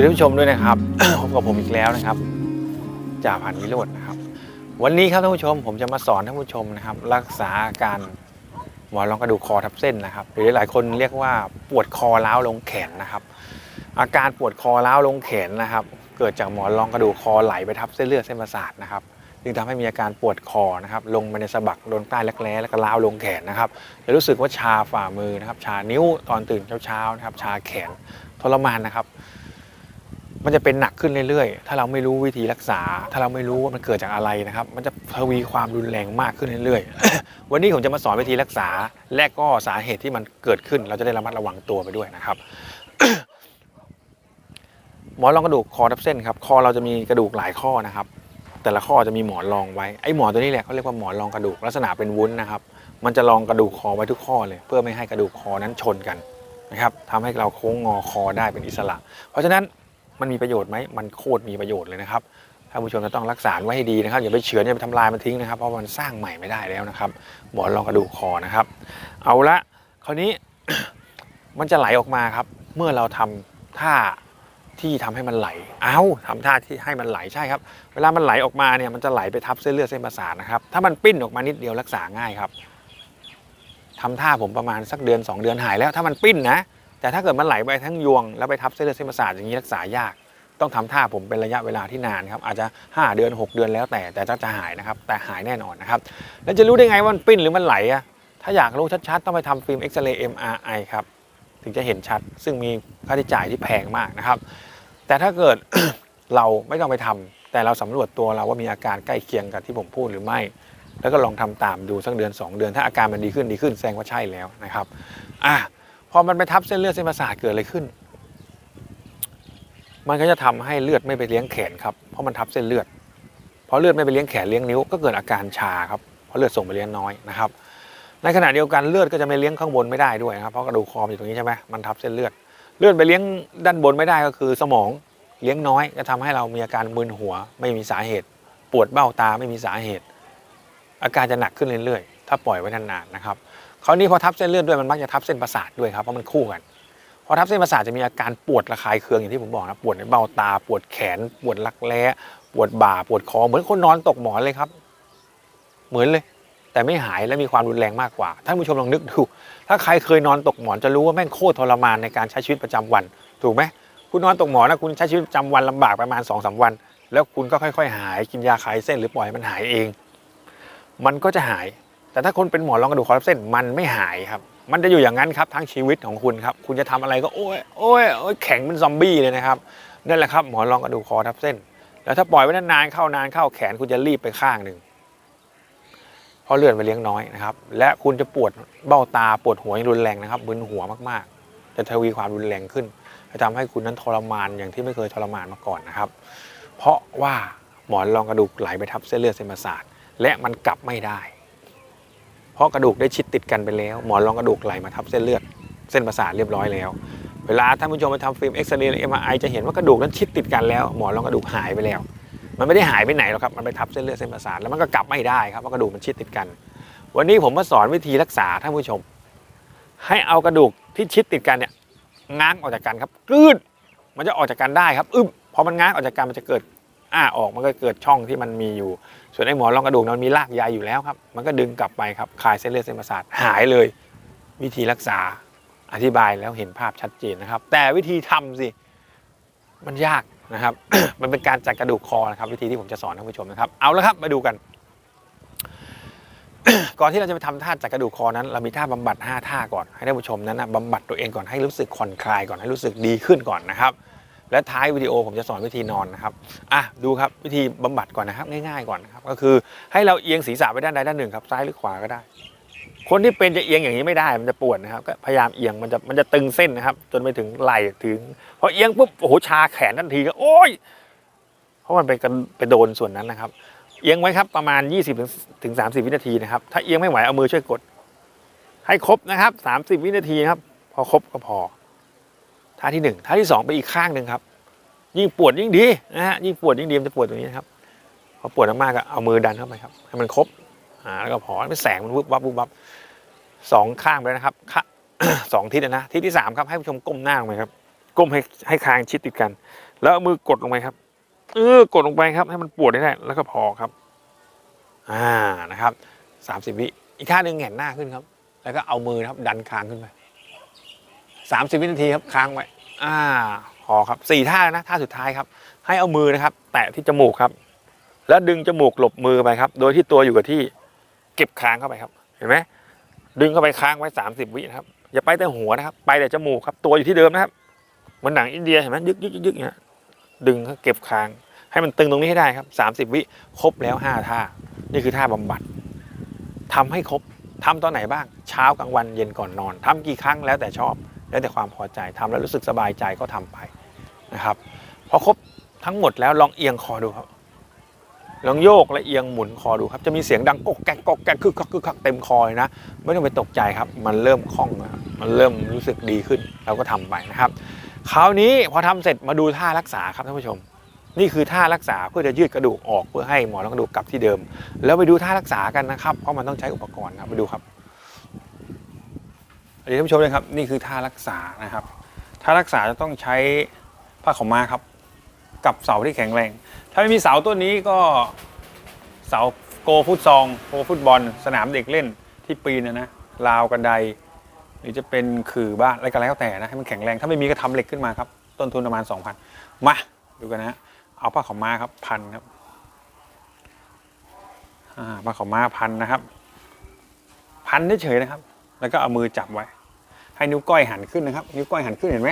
วัสดีผู้ชมด้วยนะครับ พบกับผมอีกแล้วนะครับจ่าพันวิโรจน์นะครับ วันนี้ครับท่านผู้ชม ผมจะมาสอนท่านผู้ชมนะครับ รักษาอาการหมอนรองกระดูกคอทับเส้นนะครับ หรือหลายคนเรียกว่าปวดคอล้าวลงแขนนะครับ อาการปวดคอล้าวลงแขนนะครับ เกิดจากหมอนรองกระดูกคอไหลไปทับเส้นเลือดเส้นประสาทนะครับจึงทำให้มีอาการปวดคอนะครับ ลงไปในสะบักโดนใต้รักแร้แล้วก็ล้าวลงแขนนะครับ จะรู้สึกว่าชาฝ่ามือนะครับ ชานิ้วตอนตื่นเช้าๆนะครับ ชาแขนทรมานนะครับ มันจะเป็นหนักขึ้นเรื่อยๆ ถ้าเราไม่รู้วิธีรักษา ถ้าเราไม่รู้ว่ามันเกิดจากอะไรนะครับ มันจะทวีความรุนแรงมากขึ้นเรื่อยๆ วันนี้ผมจะมาสอนวิธีรักษา และก็สาเหตุที่มันเกิดขึ้น เราจะได้ระมัดระวังตัวไปด้วยนะครับ หมอนรองกระดูกคอทับเส้นครับ คอเราจะมีกระดูกหลายข้อนะครับ แต่ละข้อจะมีหมอนรองไว้ ไอ้หมอนตัวนี้แหละเขาเรียกว่าหมอนรองกระดูก ลักษณะเป็นวุ้นนะครับ มันจะรองกระดูกคอไว้ทุกข้อเลย เพื่อไม่ให้กระดูกคอนั้นชนกันนะครับทำให้เราโค้งงอคอได้เป็นอิสระ เพราะฉะนั้น มันมีประโยชน์ไหมมันโคตรมีประโยชน์เลยนะครับท่านผู้ชมจะต้องรักษาไว้ให้ดีนะครับอย่าไปเฉือนอย่าไปทำลายมันทิ้งนะครับเพราะมันสร้างใหม่ไม่ได้แล้วนะครับหมอนรองกระดูกคอนะครับ เอาละคราวนี้มันจะไหลออกมาครับ เมื่อเราทำท่าที่ทำให้มันไหล เอาทำท่าที่ให้มันไหลใช่ครับ เวลามันไหลออกมาเนี่ยมันจะไหลไปทับเส้นเลือดเส้นประสาทนะครับ ถ้ามันปิ้นออกมานิดเดียวรักษาง่ายครับทำท่าผมประมาณสักเดือน 2 เดือนหายแล้ว ถ้ามันปิ้นนะ แต่ถ้าเกิดมันไหลไปทั้งยวง แล้วไปทับเส้นเลือดเส้นประสาทอย่างนี้รักษายาก ต้องทำท่าผมเป็นระยะเวลาที่นานครับอาจจะ 5 เดือน 6 เดือนแล้วแต่แต่จะหายนะครับแต่หายแน่นอนนะครับแล้วจะรู้ได้ไงว่ามันปิ้นหรือมันไหลอะถ้าอยากรู้ชัดๆ ต้องไปทำฟิล์มเอ็กซเรย์ MRI ครับถึงจะเห็นชัด ซึ่งมีค่าใช้จ่ายที่แพงมากนะครับ แต่ถ้าเกิดเราไม่ต้องไปทำแต่เราสำรวจตัวเราว่ามีอาการใกล้เคียงกับที่ผมพูดหรือไม่ แล้วก็ลองทำตามดูสักเดือน 2 เดือน ถ้าอาการมันดีขึ้นดีขึ้นแสดงว่าใช่แล้วนะครับ อะ พอมันไปทับเส้นเลือดเส้นประสาทเกิดอะไรขึ้น มันก็จะทำให้เลือดไม่ไปเลี้ยงแขนครับ เพราะมันทับเส้นเลือด พอเลือดไม่ไปเลี้ยงแขนเลี้ยงนิ้วก็เกิดอาการชาครับเพราะเลือดส่งไปเลี้ยงน้อยนะครับ ในขณะเดียวกันเลือดก็จะไม่เลี้ยงข้างบนไม่ได้ด้วยครับเพราะกระดูกคอมอยู่ตรงนี้ใช่ไหมมันทับเส้นเลือด เลือดไปเลี้ยงด้านบนไม่ได้ก็คือ สมองเลี้ยงน้อยจะทำให้เรามีอาการมึนหัว ไม่มีสาเหตุ ปวดเบ้าตาไม่มีสาเหตุ อาการจะหนักขึ้นเรื่อยๆ ถ้าปล่อยไว้นานๆนะครับ คราวนี้พอทับเส้นเลือดด้วยมันมักจะทับเส้นประสาทด้วยครับเพราะมันคู่กันพอทับเส้นประสาทจะมีอาการปวดระคายเคืองอย่างที่ผมบอกนะปวดในเบ้าตา ปวดแขน ปวดรักแร้ปวดบ่าปวดคอเหมือนคนนอนตกหมอนเลยครับ เหมือนเลย แต่ไม่หายและมีความรุนแรงมากกว่าท่านผู้ชมลองนึกดูถ้าใครเคยนอนตกหมอนจะรู้ว่าแม่งโคตรทรมานในการใช้ชีวิตประจำวัน ถูกไหมคุณนอนตกหมอนนะคุณใช้ชีวิตประจำวันลำบากประมาณ2อสวัน แล้วคุณก็ค่อย ๆ หายกินยาคลายเส้นหรือปล่อยให้มันหายเอง มันก็จะหาย แต่ถ้าคนเป็นหมอนรองกระดูกคอทับเส้นมันไม่หายครับ มันจะอยู่อย่างนั้นครับทั้งชีวิตของคุณครับ คุณจะทำอะไรก็โอ้ยโอ้ยโอ้ยแข็งเป็นซอมบี้เลยนะครับนั่นแหละครับหมอนรองกระดูกคอทับเส้น แล้วถ้าปล่อยไว้นานๆเข้านานเข้าแขนคุณจะรีบไปข้างหนึ่งเพราะเลือดไปเลี้ยงน้อยนะครับ และคุณจะปวดเบ้าตาปวดหัวอย่างรุนแรงนะครับมึนหัวมากๆ จะทวีความรุนแรงขึ้น จะทำให้คุณนั้นทรมานอย่างที่ไม่เคยทรมานมาก่อนนะครับ เพราะว่าหมอนรองกระดูกไหลไปทับเส้นเลือดเส้นประสาทและมันกลับไม่ได้ ราะกระดูกได้ชิดติดกันไปแล้ว หมอนรองกระดูกไหลมาทับเส้นเลือด เส้นประสาทเรียบร้อยแล้ว เวลาท่านผู้ชมไปทำฟิล์มเอ็กซเรย์เอ็มไอจะเห็นว่ากระดูกนั้นชิดติดกันแล้ว หมอนรองกระดูกหายไปแล้ว มันไม่ได้หายไปไหนหรอกครับ มันไปทับเส้นเลือดเส้นประสาทแล้วมันก็กลับไม่ได้ครับเพราะกระดูกมันชิดติดกัน วันนี้ผมมาสอนวิธีรักษาท่านผู้ชม ให้เอากระดูกที่ชิดติดกันเนี่ยง้างออกจากกันครับกลืดมันจะออกจากกันได้ครับอึบพอมันง้างออกจากกันมันจะเกิด อ้าออกมันก็เกิดช่องที่มันมีอยู่ ส่วนไอ้หมอนรองกระดูกนั้นมันมีรากใยอยู่แล้วครับ มันก็ดึงกลับไปครับคลายเส้นเลือดเส้นประสาทหายเลย วิธีรักษาอธิบายแล้วเห็นภาพชัดเจนนะครับ แต่วิธีทำสิมันยากนะครับ มันเป็นการจัดกระดูกคอนะครับ วิธีที่ผมจะสอนท่านผู้ชมนะครับ เอาละครับมาดูกัน ก่อนที่เราจะไปทำท่าจัดกระดูกคอนั้น เรามีท่าบำบัด 5 ท่าก่อนให้ท่านผู้ชมนั้นนะบำบัดตัวเองก่อนให้รู้สึกผ่อนคลายก่อนให้รู้สึกดีขึ้นก่อนนะครับ และท้ายวิดีโอผมจะสอนวิธีนอนนะครับอะดูครับวิธีบำบัดก่อนนะครับง่ายๆก่อนนะครับก็คือให้เราเอียงศีรษะไปด้านใดด้านหนึ่งครับซ้ายหรือขวาก็ได้ คนที่เป็นจะเอียงอย่างนี้ไม่ได้มันจะปวดนะครับก็พยายามเอียงมันจะมันจะตึงเส้นนะครับ จนไปถึงไหล่ถึงพอเอียงปุ๊บโอ้โหชาแขนทันทีก็โอ้ยเพราะมันไปกันไปโดนส่วนนั้นนะครับเอียงไว้ครับประมาณ 20ถึงถึง30 วินาทีนะครับ ถ้าเอียงไม่ไหวเอามือช่วยกด ให้ครบนะครับ 30 วินาทีครับ พอครบก็พอ ท่าที่หนึ่งท่าที่สองไปอีกข้างหนึ่งครับ ยิ่งปวดยิ่งดีนะฮะยิ่งปวดยิ่งดีมันจะปวดตรงนี้นะครับพอปวดมากๆก็เอามือดันเข้าไปครับให้มันครบอ่าแล้วก็พอให้แสงมันวุบวับวุบวับสองข้างไปนะครับสองทิศนะนะทิศที่สามครับให้ผู้ชมก้มหน้าลงไปครับก้มให้ให้คางชิดติดกัน แล้วเอามือกดลงไปครับเออกดลงไปครับให้มันปวดได้แล้วก็พอครับอ่านะครับสามสิบวิอีกท่าหนึ่งแหงนหน้าขึ้นครับ แล้วก็เอามือครับดันคางขึ้นไป สามสิบวินาทีครับค้างไว้อ่าพอครับสี่ท่านะท่าสุดท้ายครับ ให้เอามือนะครับ แตะที่จมูกครับ แล้วดึงจมูกหลบมือไปครับ โดยที่ตัวอยู่กับที่เก็บค้างเข้าไปครับ เห็นไหมดึงเข้าไปค้างไว้สามสิบวินะครับอย่าไปแต่หัวนะครับ ไปแต่จมูกครับ ตัวอยู่ที่เดิมนะครับเหมือนหนังอินเดียเห็นไหมยึกยึกยึกยึกเนี่ยดึงเก็บค้าง ให้มันตึงตรงนี้ให้ได้ครับสามสิบวิครบแล้วห้าท่า นี่คือท่าบำบัดทำให้ครบทำตอนไหนบ้าง เช้ากลางวันเย็นก่อนนอนทำกี่ครั้งแล้วแต่ชอบ แล้วแต่ความพอใจทำแล้วรู้สึกสบายใจก็ทำไปนะครับพอครบทั้งหมดแล้วลองเอียงคอดูครับลองโยกและเอียงหมุนคอดูครับจะมีเสียงดังกกแกกกกแกกคึกคักคึกคักเต็มคอเลยนะ ไม่ต้องไปตกใจครับ มันเริ่มคล่องมันเริ่มรู้สึกดีขึ้นเราก็ทำไปนะครับคราวนี้พอทำเสร็จมาดูท่ารักษาครับท่านผู้ชม นี่คือท่ารักษาเพื่อจะยืดกระดูกออกเพื่อให้หมอนกระดูกกลับที่เดิม แล้วไปดูท่ารักษากันนะครับเพราะมันต้องใช้อุปกรณ์ครับไปดูครับ เดี๋ยวท่านผู้ชมเลยครับนี่คือท่ารักษานะครับท่ารักษาจะต้องใช้ผ้าขาวม้าครับ กับเสาที่แข็งแรง ถ้าไม่มีเสาต้นนี้ก็เสาโกฟุตซองโกฟุตบอล สนามเด็กเล่นที่ปีนนะนะราวกันไดหรือจะเป็นขื่อบ้านอะไรก็แล้วแต่นะให้มันแข็งแรงถ้าไม่มีก็ทำเหล็กขึ้นมาครับ ต้นทุนประมาณ 2,000 มาดูกันนะฮะเอาผ้าขาวม้าครับพันครับผ้าขาวม้าพันนะครับ พันเฉยๆนะครับ แล้วก็เอามือจับไว้ ให้นิ้วก้อยหันขึ้นนะครับ นิ้วก้อยหันขึ้นเห็นไหม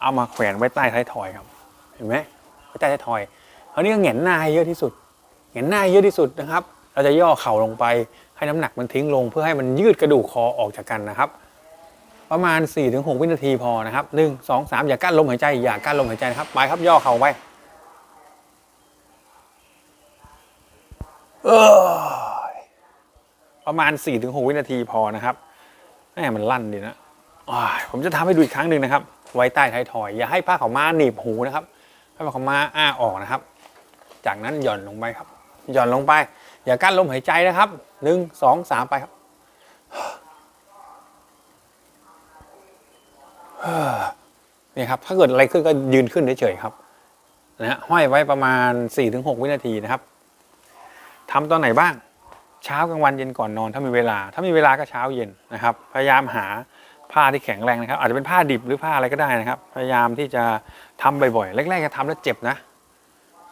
เอามาแขวนไว้ใต้ท้ายทอยครับ เห็นไหมไว้ใต้ท้ายทอยคราวนี้ก็เหงนหน้าให้เยอะที่สุดเหงนหน้าเยอะที่สุดนะครับ เราจะย่อเข่าลงไปให้น้ำหนักมันทิ้งลง เพื่อให้มันยืดกระดูกคอออกจากกันนะครับ ประมาณ 4-6 วินาทีพอนะครับ1 2 3อสามอย่ากั้นลมหายใจอย่ากั้นลมหายใจนะครับไปครับย่อเข่าไปเอ้ยประมาณ 4-6 วินาทีพอนะครับแม่มันลั่นดีนะ ผมจะทำให้ดูอีกครั้งหนึ่งนะครับ ไว้ใต้ท้ายทอย อย่าให้ผ้าขาวม้าหนีบหูนะครับให้ผ้าขาวม้าอ้าออกนะครับ จากนั้นหย่อนลงไปครับ หย่อนลงไป อย่ากั้นลมหายใจนะครับหนึ่งสองสามไปครับนี่ครับถ้าเกิดอะไรขึ้นก็ยืนขึ้นเฉยๆครับนะฮะห้อยไว้ประมาณ 4-6 วินาทีนะครับทำตอนไหนบ้าง เช้ากลางวันเย็นก่อนนอน ถ้ามีเวลา ถ้ามีเวลาก็เช้าเย็นนะครับ พยายามหา ผ้าที่แข็งแรงนะครับ อาจจะเป็นผ้าดิบหรือผ้าอะไรก็ได้นะครับ พยายามที่จะทำบ่อยๆ แรกๆจะทำแล้วเจ็บนะ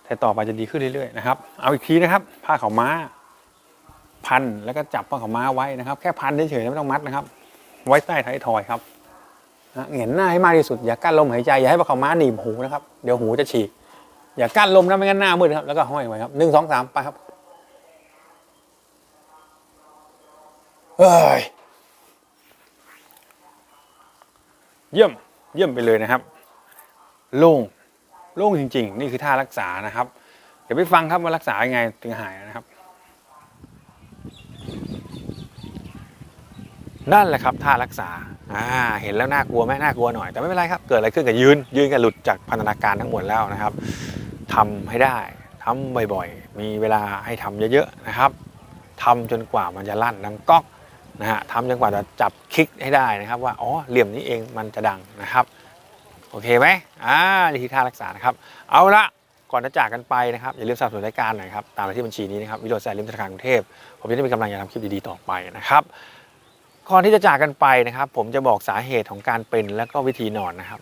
แต่ต่อไปจะดีขึ้นเรื่อยๆนะครับ เอาอีกทีนะครับ ผ้าขาวม้า พันแล้วก็จับผ้าขาวม้าไว้นะครับ แค่พันเฉยๆไม่ต้องมัดนะครับ ไว้ใต้ท้ายทอยครับนะเหงียนหน้าให้มากที่สุด อย่ากั้นลมหายใจ อย่าให้ปลาขาวม้าหนีบหูนะครับ เดี๋ยวหูจะฉีก อย่ากั้นลมนะไม่งั้นหน้ามืดครับ แล้วก็ห้อยไว้ครับหนึ่งสองสามไปครับเฮ้ย เยี่ยมเยี่ยมไปเลยนะครับ โล่งโล่งจริง ๆ นี่คือท่ารักษานะครับ เดี๋ยวไปฟังครับว่ารักษายังไงถึงหายนะครับ นั่นแหละครับท่ารักษาอ่าเห็นแล้วน่ากลัวไหมน่ากลัวหน่อย แต่ไม่เป็นไรครับ เกิดอะไรขึ้นกับยืน ยืนกับหลุดจากพันธนาการทั้งหมดแล้วนะครับทำให้ได้ทำบ่อยๆ มีเวลาให้ทำเยอะๆนะครับทำจนกว่ามันจะลั่นดังก๊อก นะฮะทำจนกว่าจะจับคลิกให้ได้นะครับ ว่าอ๋อเหลี่ยมนี้เองมันจะดังนะครับ โอเคไหมอ่านี่คือท่ารักษานะครับ เอาละก่อนจะจากกันไปนะครับอย่าลืมสนับสนุนรายการหน่อยครับตามไปที่บัญชีนี้นะครับวิโรจน์แซนลิมธนาคารกรุงเทพผมจะได้มีกำลังอยากทำคลิปดีๆต่อไปนะครับก่อนที่จะจากกันไปนะครับ ผมจะบอกสาเหตุของการเป็นและก็วิธีนอนนะครับ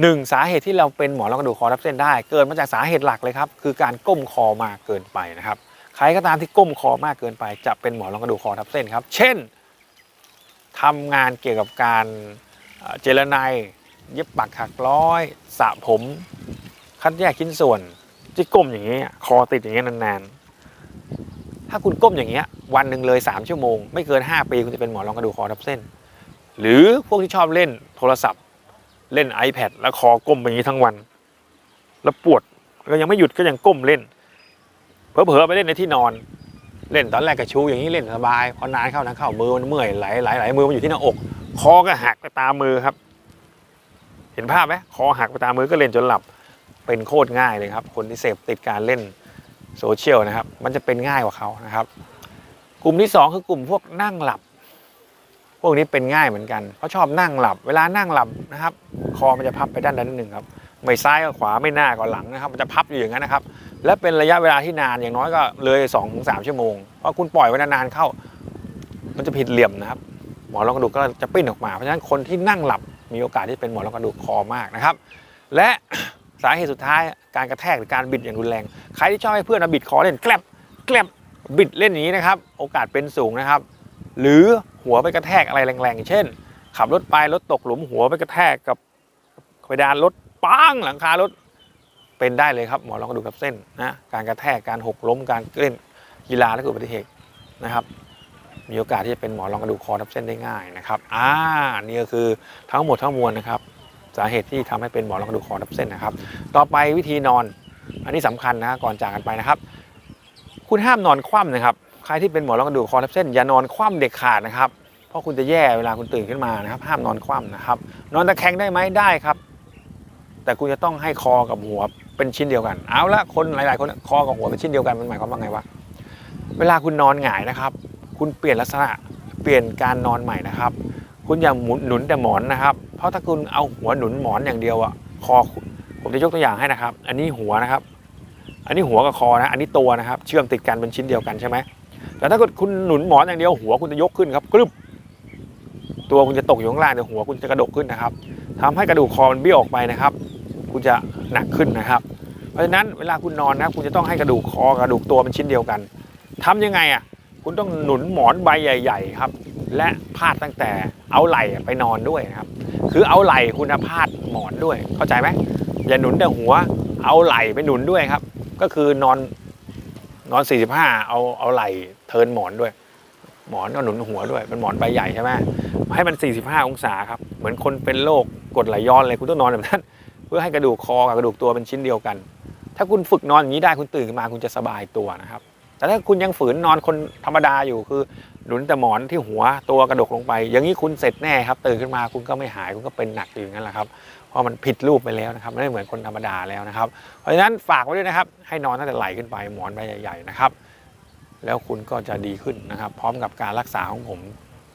หนึ่งสาเหตุที่เราเป็นหมอนรองกระดูกคอทับเส้นได้ เกิดมาจากสาเหตุหลักเลยครับ คือการก้มคอมากเกินไปนะครับ ใครก็ตามที่ก้มคอมากเกินไปจะเป็นหมอนรองกระดูกคอทับเส้นครับ เช่นทำงานเกี่ยวกับการเจรไนเย็บปักถักร้อยสระผม คัดแยกชิ้นส่วนที่ก้มอย่างนี้คอติดอย่างนี้นานๆ ถ้าคุณก้มอย่างเงี้ยวันหนึ่งเลย 3 ชั่วโมง ไม่เกิน 5 ปีคุณจะเป็นหมอนรองกระดูกคอทับเส้น หรือพวกที่ชอบเล่นโทรศัพท์ เล่น iPad แล้วคอก้มไปอย่างนี้ทั้งวัน แล้วปวดก็ยังไม่หยุดก็ยังก้มเล่น เผลอๆไปเล่นในที่นอน เล่นตอนแรกก็ชูอย่างนี้เล่นสบายพอนานเข้านานเข้ามือมันเมื่อยไหลไหลไหลมือมันอยู่ที่หน้าอก คอก็หักไปตามมือครับ เห็นภาพไหมคอหักไปตามมือก็เล่นจนหลับเป็นโคตรง่ายเลยครับ คนที่เสพติดการเล่นโซเชียลนะครับ มันจะเป็นง่ายกว่าเขานะครับ กลุ่มที่สองคือกลุ่มพวกนั่งหลับ พวกนี้เป็นง่ายเหมือนกันเพราะชอบนั่งหลับ เวลานั่งหลับนะครับ คอมันจะพับไปด้านใดด้านหนึ่งครับ ไม่ซ้ายก็ขวาไม่หน้าก็หลังนะครับ มันจะพับอยู่อย่างนั้นนะครับ และเป็นระยะเวลาที่นานอย่างน้อยก็เลย2อถึงสชั่วโมงเพราะคุณปล่อยไว้นานๆเข้า มันจะผิดเหลี่ยมนะครับ หมอนรองกระดูกก็จะปิ้นออกมา เพราะฉะนั้นคนที่นั่งหลับมีโอกาสที่เป็นหมอนรองกระดูกคอมากนะครับ และสาเหตุสุดท้ายการกระแทกหรือการบิดอย่างรุนแรง ใครที่ชอบให้เพื่อนเอาบิดคอเล่นแกลบแกลบบิดเล่นอย่างนี้นะครับ โอกาสเป็นสูงนะครับ หรือหัวไปกระแทกอะไรแรงๆ เช่น ขับรถไปรถตกหลุมหัวไปกระแทกกับเพดานรถ ปังหลังคารถเป็นได้เลยครับหมอนรองกระดูกทับเส้นนะการกระแทกการหกล้มการเล่นกีฬาและกิดอุบัติเหตุนะครับมีโอกาสที่จะเป็นหมอนรองกระดูกคอทับเส้นได้ง่ายนะครับ อ่า นี่ก็คือทั้งหมดทั้งมวลนะครับ สาเหตุที่ทำให้เป็นหมอนรองกระดูกคอทับเส้นนะครับ ต่อไปวิธีนอน อันนี้สำคัญนะ ก่อนจากกันไปนะครับ คุณห้ามนอนคว่ำนะครับ ใครที่เป็นหมอนรองกระดูกคอทับเส้น อย่านอนคว่ำเด็ดขาดนะครับ เพราะคุณจะแย่เวลาคุณตื่นขึ้นมานะครับ ห้ามนอนคว่ำนะครับ นอนตะแคงได้ไหมได้ครับ แต่คุณจะต้องให้คอกับหัวเป็นชิ้นเดียวกัน เอาละคนหลาย ๆ คนคอกับหัวเป็นชิ้นเดียวกันมันหมายความว่าไงวะเวลาคุณนอนหงายนะครับ คุณเปลี่ยนลักษณะเปลี่ยนการนอนใหม่นะครับ คุณอย่าหมุนหนุนแต่หมอนนะครับ เพราะถ้าคุณเอาหัวหนุนหมอนอย่างเดียวอะคอผมจะยกตัวอย่างให้นะครับ อันนี้หัวนะครับ อันนี้หัวกับคอนะ อันนี้ตัวนะครับ เชื่อมติดกันเป็นชิ้นเดียวกันใช่ไหมแต่ถ้าเกิดคุณหนุนหมอนอย่างเดียวหัวคุณจะยกขึ้นครับกรึบตัวคุณจะตกอยู่ข้างล่างแต่หัวคุณจะกระดกขึ้นนะครับทำให้กระดูกคอมันเบี้ยวออกไปนะครับ คุณจะหนักขึ้นนะครับ เพราะฉะนั้นเวลาคุณนอนนะคุณจะต้องให้กระดูกคอกระดูกตัวเป็นชิ้นเดียวกันทำยังไงอะคุณต้องหนุนหมอนใบใหญ่ ๆ ครับ และพาดตั้งแต่เอาไหล่ไปนอนด้วยครับ คือเอาไหล่คุณพาดหมอนด้วยเข้าใจไหมอย่าหนุนแต่หัว เอาไหล่ไปหนุนด้วยครับ ก็คือนอนนอน 45 เอาเอาไหล่เทินหมอนด้วย หมอนก็หนุนหัวด้วยเป็นหมอนใบใหญ่ใช่ไหมให้มัน 45 องศาครับ เหมือนคนเป็นโรคกดไหลย้อนเลยคุณต้องนอนแบบนั้น พื่อให้กระดูกคอกับกระดูกตัวเป็นชิ้นเดียวกัน ถ้าคุณฝึกนอนอย่างนี้ได้คุณตื่นขึ้นมาคุณจะสบายตัวนะครับ แต่ถ้าคุณยังฝืนนอนคนธรรมดาอยู่คือหนุนแต่หมอนที่หัวตัวกระดกลงไป อย่างนี้คุณเสร็จแน่ครับ ตื่นขึ้นมาคุณก็ไม่หายคุณก็เป็นหนักอยู่อย่างนั้นแหละครับเพราะมันผิดรูปไปแล้วนะครับไม่เหมือนคนธรรมดาแล้วนะครับ เพราะฉะนั้นฝากไว้ด้วยนะครับ ให้นอนตั้งแต่ไหลขึ้นไปหมอนใบใหญ่ๆนะครับ แล้วคุณก็จะดีขึ้นนะครับ พร้อมกับการรักษาของผม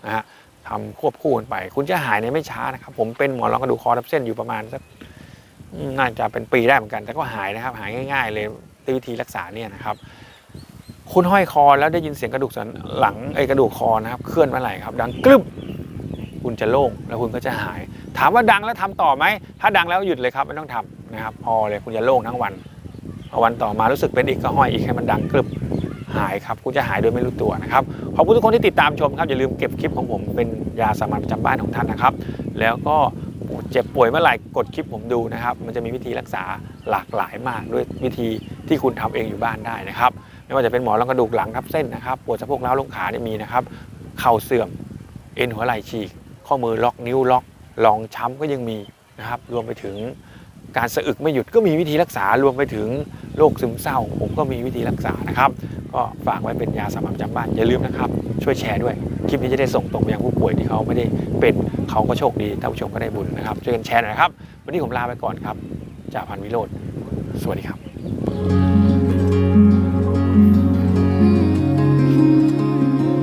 นะฮะทำควบคู่กันไป คุณจะหายในไม่ช้านะครับ ผมเป็นหมอนรองกระดูกคอทับเส้นอยู่ประมาณสักอืม น่าจะเป็นปีได้เหมือนกัน แต่ก็หายนะครับ หายง่าย ๆ เลยด้วยวิธีรักษาเนี่ยนะครับ คุณห้อยคอแล้วได้ยินเสียงกระดูกสันหลังไอ้กระดูกคอนะครับ เคลื่อนมื่อไหร่ครับ ดังกรึบคุณจะโล่งแล้วคุณก็จะหาย ถามว่าดังแล้วทำต่อไหม ถ้าดังแล้วหยุดเลยครับไม่ต้องทำนะครับ พอเลยคุณจะโล่งทั้งวันพอวันต่อมารู้สึกเป็นอีกก็ห้อยอีกให้มันดังกรึบหายครับคุณจะหายโดยไม่รู้ตัวนะครับขอบคุณทุกคนที่ติดตามชมครับอย่าลืมเก็บคลิปของผมเป็นยาสามัญประจำบ้านของท่านนะครับ แล้วก็ เจ็บป่วยเมื่อไหร่กดคลิปผมดูนะครับ มันจะมีวิธีรักษาหลากหลายมากด้วยวิธีที่คุณทำเองอยู่บ้านได้นะครับไม่ว่าจะเป็นหมอนรองกระดูกหลังทับเส้นนะครับปวดสะโพกเล้าวลงขาเนี่ยมีนะครับเข่าเสื่อมเอ็นหัวไหล่ฉีก ข้อมือล็อกนิ้วล็อกรองช้ำก็ยังมีนะครับรวมไปถึง การสะอึกไม่หยุดก็มีวิธีรักษารวมไปถึงโรคซึมเศร้า ผมก็มีวิธีรักษานะครับ ก็ฝากไว้เป็นยาสามัญประจำบ้านอย่าลืมนะครับ ช่วยแชร์ด้วย คลิปนี้จะได้ส่งตรงไปยังผู้ป่วยที่เขาไม่ได้เป็นเขาก็โชคดีท่านผู้ชมก็ได้บุญนะครับช่วยกันแชร์หน่อยนะครับ วันนี้ผมลาไปก่อนครับจ่าพันวิโรธสวัสดีครับ